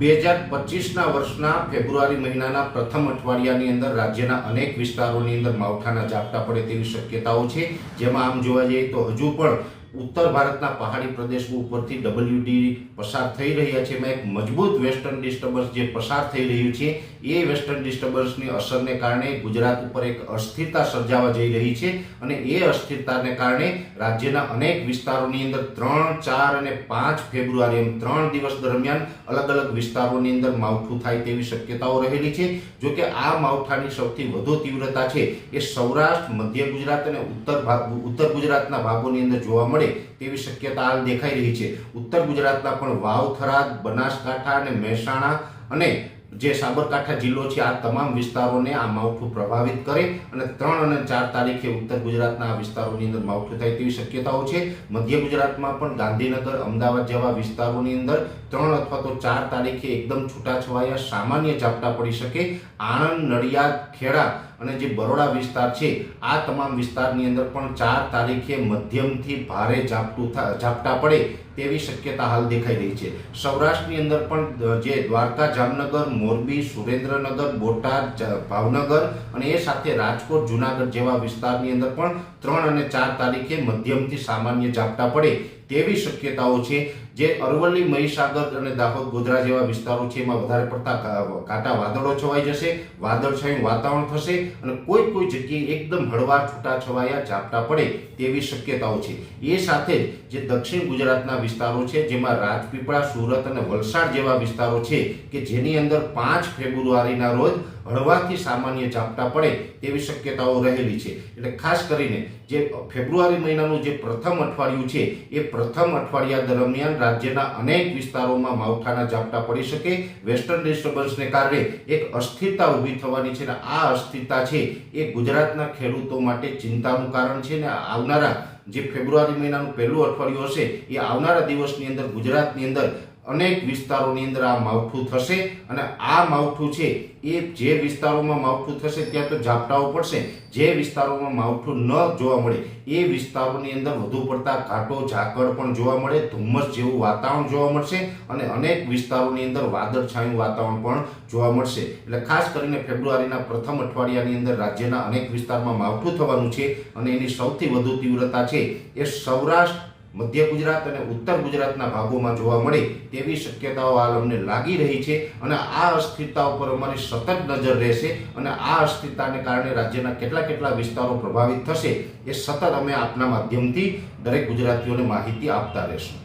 બે હજાર પચીસના વર્ષના ફેબ્રુઆરી મહિનાના પ્રથમ અઠવાડિયાની અંદર રાજ્યના અનેક વિસ્તારોની અંદર માવઠાના ઝાપટા પડે તેવી શક્યતાઓ છે. જેમાં આમ જોવા જઈએ તો હજુ પણ ઉત્તર ભારતના પહાડી પ્રદેશો ઉપરથી ડબલ્યુડી પસાર થઈ રહ્યા છે. એમાં એક મજબૂત વેસ્ટર્ન ડિસ્ટર્બન્સ જે પસાર થઈ રહ્યું છે, એ વેસ્ટર્ન ડિસ્ટર્બન્સની અસરને કારણે ગુજરાત ઉપર એક અસ્થિરતા સર્જાવા જઈ રહી છે અને એ અસ્થિરતાને કારણે રાજ્યના અનેક વિસ્તારોની અંદર ત્રણ, ચાર અને પાંચ ફેબ્રુઆરી એમ ત્રણ દિવસ દરમિયાન અલગ અલગ વિસ્તારોની અંદર માવઠું થાય તેવી શક્યતાઓ રહેલી છે. જો કે આ માવઠાની સૌથી વધુ તીવ્રતા છે એ સૌરાષ્ટ્ર, મધ્ય ગુજરાત અને ઉત્તર ઉત્તર ગુજરાતના ભાગોની અંદર જોવા મળે તેવી શક્યતા દેખાઈ રહી છે. ઉત્તર ગુજરાતના પણ વાવ બનાસકાંઠા અને મહેસાણા અને જે સાબરકાંઠા જિલ્લો છે, આ તમામ વિસ્તારોને આ માવઠું પ્રભાવિત કરે અને ત્રણ અને ચાર તારીખે ઉત્તર ગુજરાતના આ વિસ્તારોની અંદર માવઠું થાય તેવી શક્યતાઓ છે. મધ્ય ગુજરાતમાં પણ ગાંધીનગર, અમદાવાદ જેવા વિસ્તારોની અંદર ત્રણ અથવા તો ચાર તારીખે એકદમ છૂટાછવાયા સામાન્ય ઝાપટા પડી શકે. આણંદ, નડિયાદ, ખેડા અને જે બરોડા વિસ્તાર છે, આ તમામ વિસ્તારની અંદર પણ ચાર તારીખે મધ્યમથી ભારે ઝાપટું ઝાપટા પડે તેવી શક્યતા હાલ દેખાઈ રહી છે. સૌરાષ્ટ્રની અંદર પણ જે દ્વારકા, જામનગર, મોરબી, સુરેન્દ્રનગર, બોટાદ ભાવનગર અને એ સાથે રાજકોટ, જુનાગઢ જેવા વિસ્તારની અંદર પણ ત્રણ અને ચાર તારીખે મધ્યમથી સામાન્ય ઝાપટા પડે તેવી શક્યતાઓ છે, જે અરવલ્લી, મહીસાગર અને દાહોદ, ગોધરા જેવા વિસ્તારો છે, એમાં વધારે પડતા કાંટા વાદળો છવાઈ જશે, વાદળછાયું વાતાવરણ થશે અને કોઈ કોઈ જગ્યાએ એકદમ હળવા છૂટા છવાયા ઝાપટા પડે તેવી શક્યતાઓ છે. એ સાથે જ જે દક્ષિણ ગુજરાતના વિસ્તારો છે, જેમાં રાજપીપળા, સુરત અને વલસાડ જેવા વિસ્તારો છે, કે જેની અંદર પાંચ ફેબ્રુઆરીના રોજ હળવાથી સામાન્ય ઝાપટા પડે તેવી શક્યતાઓ રહેલી છે. એટલે ખાસ કરીને જે ફેબ્રુઆરી મહિનાનું જે પ્રથમ અઠવાડિયું છે, એ પ્રથમ અઠવાડિયા દરમિયાન રાજ્યના અનેક વિસ્તારોમાં માવઠાના ઝાપટા પડી શકે, વેસ્ટર્ન ડિસ્ટર્બન્સને કારણે એક અસ્થિરતા ઊભી થવાની છે અને આ અસ્થિરતા છે એ ગુજરાતના ખેડૂતો માટે ચિંતાનું કારણ છે ને આવનારા જે ફેબ્રુઆરી મહિનાનું પહેલું અઠવાડિયું હશે, એ આવનારા દિવસની અંદર ગુજરાતની અંદર અનેક વિસ્તારોની અંદર આ માવઠું થશે અને આ માવઠું છે એ જે વિસ્તારોમાં માવઠું થશે ત્યાં તો ઝાપટાઓ પડશે. જે વિસ્તારોમાં માવઠું ન જોવા મળે, એ વિસ્તારોની અંદર વધુ પડતા ઘાટો, ઝાકળ પણ જોવા મળે, ધુમ્મસ જેવું વાતાવરણ જોવા મળશે અને અનેક વિસ્તારોની અંદર વાદળછાયું વાતાવરણ પણ જોવા મળશે. એટલે ખાસ કરીને ફેબ્રુઆરીના પ્રથમ અઠવાડિયાની અંદર રાજ્યના અનેક વિસ્તારમાં માવઠું થવાનું છે અને એની સૌથી વધુ તીવ્રતા છે એ સૌરાષ્ટ્ર મધ્ય ગુજરાત અને ઉત્તર ગુજરાતના ભાગોમાં જોવા મળે તેવી શક્યતાઓ હાલ અમને લાગી રહી છે અને આ અસ્થિરતા ઉપર અમારી સતત નજર રહેશે અને આ અસ્થિરતાને કારણે રાજ્યના કેટલા કેટલા વિસ્તારો પ્રભાવિત થશે એ સતત અમે આપના માધ્યમથી દરેક ગુજરાતીઓને માહિતી આપતા રહેશું.